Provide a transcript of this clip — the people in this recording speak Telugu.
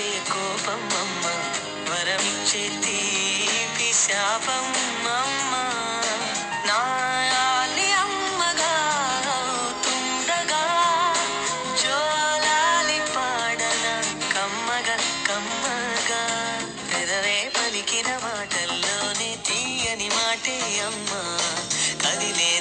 కరుణించే కోపం అమ్మ. వరమిచ్చే తీపి శాపం అమ్మ. నాయాలి అమ్మగా అవుతుండగా జోలాలి పాడన కమ్మగా కమ్మగా. పెదవే పలికిన మాటల్లోనే తీయని మాటే అమ్మా. కదిలే